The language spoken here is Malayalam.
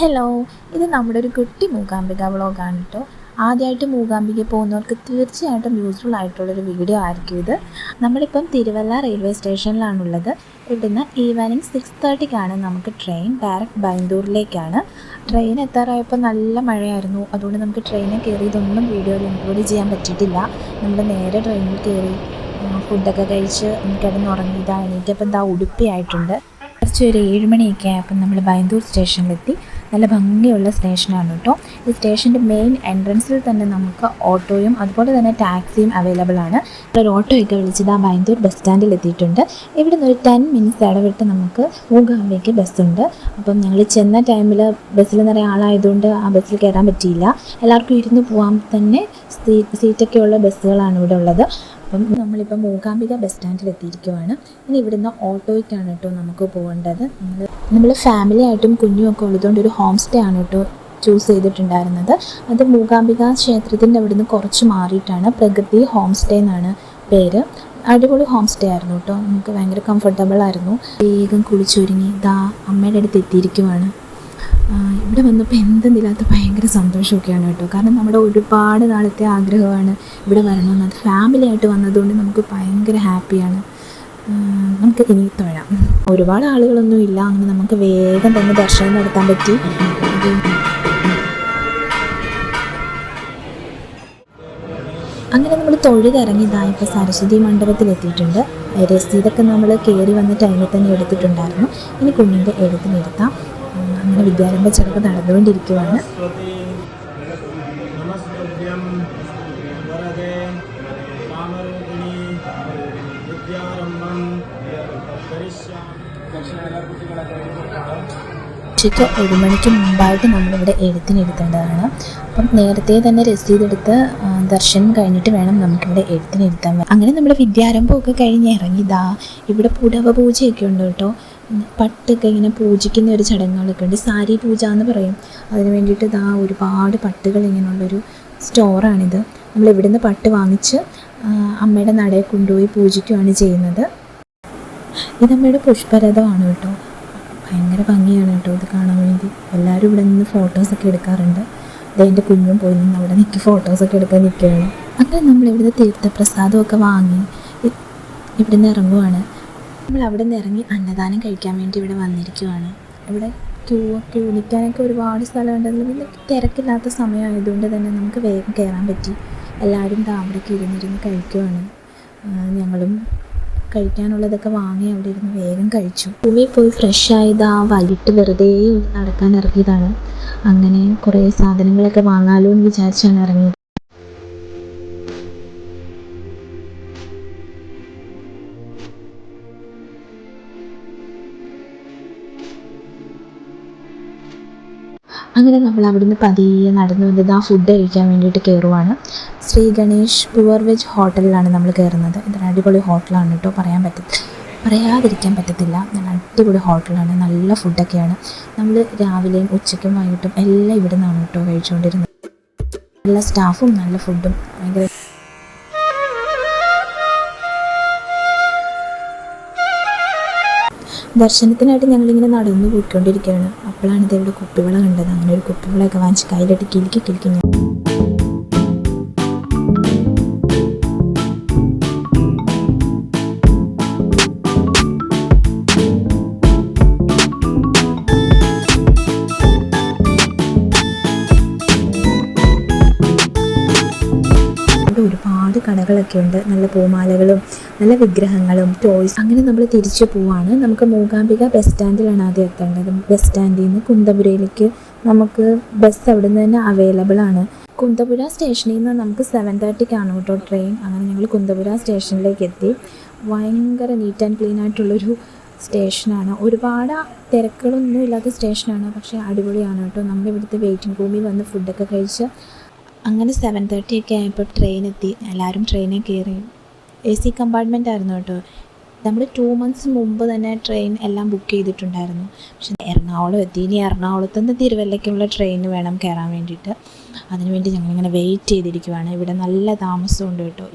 ഹലോ ഇത് നമ്മുടെ ഒരു കുട്ടി മൂകാംബിക വ്ളോഗാണ് കേട്ടോ ആദ്യമായിട്ട് മൂകാംബിക പോകുന്നവർക്ക് തീർച്ചയായിട്ടും യൂസ്ഫുൾ ആയിട്ടുള്ളൊരു വീഡിയോ ആയിരിക്കും ഇത്. നമ്മളിപ്പം തിരുവല്ല റെയിൽവേ സ്റ്റേഷനിലാണുള്ളത് ഇവിടുന്ന് ഈവനിങ് സിക്സ് തേർട്ടിക്കാണ് നമുക്ക് ട്രെയിൻ ഡയറക്റ്റ് ബൈന്ദൂരിലേക്കാണ്. ട്രെയിൻ എത്താറായപ്പോൾ നല്ല മഴയായിരുന്നു. അതുകൊണ്ട് നമുക്ക് ട്രെയിനിൽ കയറി ഇതൊന്നും വീഡിയോയിൽ ഇൻക്ലൂഡ് ചെയ്യാൻ പറ്റിയിട്ടില്ല. നമ്മൾ നേരെ ട്രെയിനിൽ കയറി ഫുഡൊക്കെ കഴിച്ച് കിടന്നുറങ്ങി. ഇതാ എണീറ്റപ്പം ഇതാ ഉടുപ്പിയായിട്ടുണ്ട്. കുറച്ച് ഒരു ഏഴ് മണിയൊക്കെ ആയപ്പോൾ നമ്മൾ ബൈന്ദൂർ സ്റ്റേഷനിലെത്തി നല്ല ഭംഗിയുള്ള സ്റ്റേഷനാണ് കേട്ടോ. ഈ സ്റ്റേഷന്റെ മെയിൻ എൻട്രൻസിൽ തന്നെ നമുക്ക് ഓട്ടോയും അതുപോലെ തന്നെ ടാക്സിയും അവൈലബിൾ ആണ്. ഒരു ഓട്ടോയൊക്കെ വിളിച്ചത് ആ ബൈന്തൂർ ബസ് സ്റ്റാൻഡിൽ എത്തിയിട്ടുണ്ട്. ഇവിടെ നിന്ന് ഒരു ടെൻ മിനിറ്റ്സ് ഇടവിട്ട് നമുക്ക് മൂകാംബിക്ക് ബസ്സുണ്ട് അപ്പം ഞങ്ങൾ ചെന്ന ടൈമിൽ ബസ്സിൽ നിറയെ ആളായതുകൊണ്ട് ആ ബസ്സിൽ കയറാൻ പറ്റിയില്ല. എല്ലാവർക്കും ഇരുന്ന് പോകാൻ തന്നെ സീറ്റൊക്കെ ഉള്ള ബസ്സുകളാണ് ഇവിടെ ഉള്ളത്. അപ്പം നമ്മളിപ്പോൾ മൂകാംബിക ബസ് സ്റ്റാൻഡിൽ എത്തിയിരിക്കുവാണ് ഇനി ഇവിടുന്ന് ഓട്ടോയ്ക്കാണ് കേട്ടോ നമുക്ക് പോകേണ്ടത്. നമ്മൾ നമ്മൾ ഫാമിലി ആയിട്ടും കുഞ്ഞുമൊക്കെ ഉള്ളതുകൊണ്ട് ഒരു ഹോം സ്റ്റേ ആണ് കേട്ടോ ചൂസ് ചെയ്തിട്ടുണ്ടായിരുന്നത്. അത് മൂകാംബിക ക്ഷേത്രത്തിന്റെ അവിടുന്ന് കുറച്ച് മാറിയിട്ടാണ് പ്രകൃതി ഹോം സ്റ്റേ എന്നാണ് പേര്. അടിപൊളി ഹോം സ്റ്റേ ആയിരുന്നു കേട്ടോ. നമുക്ക് ഭയങ്കര കംഫർട്ടബിൾ ആയിരുന്നു. വേഗം കുളിച്ചൊരുങ്ങി. ദാ അമ്മയുടെ അടുത്ത് എത്തിയിരിക്കുവാണ്. ഇവിടെ വന്നപ്പോൾ എന്തെന്നില്ലാത്ത ഭയങ്കര സന്തോഷമൊക്കെയാണ് കേട്ടോ. കാരണം നമ്മുടെ ഒരുപാട് നാളത്തെ ആഗ്രഹമാണ് ഇവിടെ വരണമെന്ന്. അത് ഫാമിലി ആയിട്ട് വന്നതുകൊണ്ട് നമുക്ക് ഭയങ്കര ഹാപ്പിയാണ് നമുക്ക് ഇനി തൊഴാം. ഒരുപാട് ആളുകളൊന്നും ഇല്ല. അങ്ങനെ നമുക്ക് വേഗം തന്നെ ദർശനം നടത്താൻ പറ്റി. അങ്ങനെ നമ്മൾ തൊഴുതിറങ്ങി ഇതാ ഇപ്പോൾ സരസ്വതി മണ്ഡപത്തിൽ എത്തിയിട്ടുണ്ട്. രസീതൊക്കെ നമ്മൾ കയറി വന്ന ടൈമിൽ തന്നെ എടുത്തിട്ടുണ്ടായിരുന്നു. ഇനി കുഞ്ഞിന്റെ എഴുത്തിനെടുത്താം തുടർന്ന് വിദ്യാരംഭ ചടങ്ങ് നടന്നുകൊണ്ടിരിക്കുകയാണ് ഉച്ചയ്ക്ക് ഒരു മണിക്ക് മുമ്പായിട്ട് നമ്മളിവിടെ എഴുത്തിനിരുത്തേണ്ടതാണ് അപ്പം നേരത്തെ തന്നെ രസീതെടുത്ത് ദർശനം കഴിഞ്ഞിട്ട് വേണം നമുക്കിവിടെ എഴുത്തിനിരുത്താൻ അങ്ങനെ നമ്മുടെ വിദ്യാരംഭമൊക്കെ കഴിഞ്ഞ് ഇറങ്ങിയതാ. ഇവിടെ പുടവ പൂജയൊക്കെ ഉണ്ട് കേട്ടോ. പട്ടൊക്കെ ഇങ്ങനെ പൂജിക്കുന്ന ഒരു ചടങ്ങുകളൊക്കെ ഉണ്ട്. സാരി പൂജ എന്ന് പറയും. അതിന് വേണ്ടിയിട്ട് ഇതാ ഒരുപാട് പട്ടുകൾ ഇങ്ങനെയുള്ളൊരു സ്റ്റോറാണിത്. നമ്മൾ ഇവിടുന്ന് പട്ട് വാങ്ങിച്ച് അമ്മയുടെ നടയെ കൊണ്ടുപോയി പൂജിക്കുകയാണ് ചെയ്യുന്നത്. ഇത് പുഷ്പരഥമാണ് കേട്ടോ. ഭയങ്കര ഭംഗിയാണ് കേട്ടോ ഇത് കാണാൻ വേണ്ടി. എല്ലാവരും ഇവിടെ നിന്ന് ഫോട്ടോസൊക്കെ എടുക്കാറുണ്ട്. എന്റെ കുഞ്ഞും പോയി നിന്ന് അവിടെ നിൽക്കി ഫോട്ടോസൊക്കെ എടുക്കാൻ നിൽക്കുകയാണ്. അങ്ങനെ നമ്മൾ ഇവിടുന്ന് തീർത്ഥപ്രസാദമൊക്കെ വാങ്ങി ഇവിടുന്ന് ഇറങ്ങുവാണ്. നമ്മൾ അവിടെ നിന്ന് ഇറങ്ങി അന്നദാനം കഴിക്കാൻ വേണ്ടി ഇവിടെ വന്നിരിക്കുവാണ്. ഇവിടെ ക്യൂ ഒക്കെ നിൽക്കാനൊക്കെ ഒരുപാട് സ്ഥലമുണ്ടെങ്കിലും പിന്നെ തിരക്കില്ലാത്ത സമയമായതുകൊണ്ട് തന്നെ നമുക്ക് വേഗം കയറാൻ പറ്റി. എല്ലാവരും താമരക്ക് ഇരുന്നിരുന്ന് കഴിക്കുവാണ്. ഞങ്ങളും കഴിക്കാനുള്ളതൊക്കെ വാങ്ങി അവിടെ ഇരുന്ന് വേഗം കഴിച്ചു. ഭൂമിയിൽ പോയി ഫ്രഷ് ആയത് ആ വൈകിട്ട് വെറുതെ നടക്കാൻ ഇറങ്ങിയതാണ്. അങ്ങനെ കുറേ സാധനങ്ങളൊക്കെ വാങ്ങാലോ എന്ന് വിചാരിച്ചാണ് ഇറങ്ങിയത്. അങ്ങനെ നമ്മൾ അവിടുന്ന് പതിയെ നടന്നു വന്നത് ആ ഫുഡ് കഴിക്കാൻ വേണ്ടിയിട്ട് കയറുവാണ് ശ്രീ ഗണേഷ് പ്യുവർ വെജ് ഹോട്ടലിലാണ് നമ്മൾ കയറുന്നത് ഇതൊരു അടിപൊളി ഹോട്ടലാണ് കേട്ടോ. പറയാൻ പറ്റത്തില്ല പറയാതിരിക്കാൻ പറ്റത്തില്ല. നല്ല അടിപൊളി ഹോട്ടലാണ്. നല്ല ഫുഡൊക്കെയാണ് നമ്മൾ രാവിലെയും ഉച്ചയ്ക്കും വൈകിട്ടും എല്ലാം ഇവിടെ നിന്നാണ് കേട്ടോ കഴിച്ചുകൊണ്ടിരുന്നത്. നല്ല സ്റ്റാഫും നല്ല ഫുഡും ഭയങ്കര ദർശനത്തിനായിട്ട് ഞങ്ങളിങ്ങനെ നടന്നു പോയിക്കൊണ്ടിരിക്കുകയാണ്. അപ്പോഴാണ് ഇവിടെ കുപ്പിവള കണ്ടത്. അങ്ങനെ ഒരു കുപ്പിവളയൊക്കെ വാങ്ങിച്ച് കയ്യിലിട്ട് കിലുക്കി കിലുക്കി കടകളൊക്കെ ഉണ്ട്. നല്ല പൂമാലകളും നല്ല വിഗ്രഹങ്ങളും ടോയ്സ് അങ്ങനെ നമ്മൾ തിരിച്ചു പോവാണ്. നമുക്ക് മൂകാംബിക ബസ് സ്റ്റാൻഡിലാണ് ആദ്യം എത്തേണ്ടത്. ബസ് സ്റ്റാൻഡിൽ നിന്ന് കുന്തപുരയിലേക്ക് നമുക്ക് ബസ് അവിടെ നിന്ന് തന്നെ അവൈലബിൾ ആണ്. കുന്തപുര സ്റ്റേഷനിൽ നിന്ന് നമുക്ക് സെവൻ തേർട്ടിക്കാണ് കേട്ടോ ട്രെയിൻ അങ്ങനെ ഞങ്ങൾ കുന്തപുര സ്റ്റേഷനിലേക്ക് എത്തി. ഭയങ്കര നീറ്റ് ആൻഡ് ക്ലീൻ ആയിട്ടുള്ളൊരു സ്റ്റേഷനാണ് ഒരുപാട് തിരക്കുകളൊന്നും ഇല്ലാത്ത സ്റ്റേഷനാണ് പക്ഷേ അടിപൊളിയാണ് കേട്ടോ. നമ്മുടെ ഇവിടുത്തെ വെയിറ്റിംഗ് റൂമിൽ വന്ന് ഫുഡൊക്കെ കഴിച്ച് അങ്ങനെ സെവൻ തേർട്ടി ഒക്കെ ആയപ്പോൾ ട്രെയിൻ എത്തി. എല്ലാവരും ട്രെയിനിൽ കയറി എ സി കമ്പാർട്ട്മെന്റ് ആയിരുന്നു കേട്ടോ. നമ്മൾ ടു മന്ത്സ് മുമ്പ് തന്നെ ട്രെയിൻ എല്ലാം ബുക്ക് ചെയ്തിട്ടുണ്ടായിരുന്നു. പക്ഷെ എറണാകുളം എത്തി. ഇനി എറണാകുളത്ത് നിന്ന് തിരുവല്ലയ്ക്കുള്ള ട്രെയിൻ വേണം കയറാൻ വേണ്ടിയിട്ട്. അതിനുവേണ്ടി ഞങ്ങളിങ്ങനെ വെയിറ്റ് ചെയ്തിരിക്കുവാണ്. ഇവിടെ നല്ല താമസമുണ്ട് കേട്ടോ.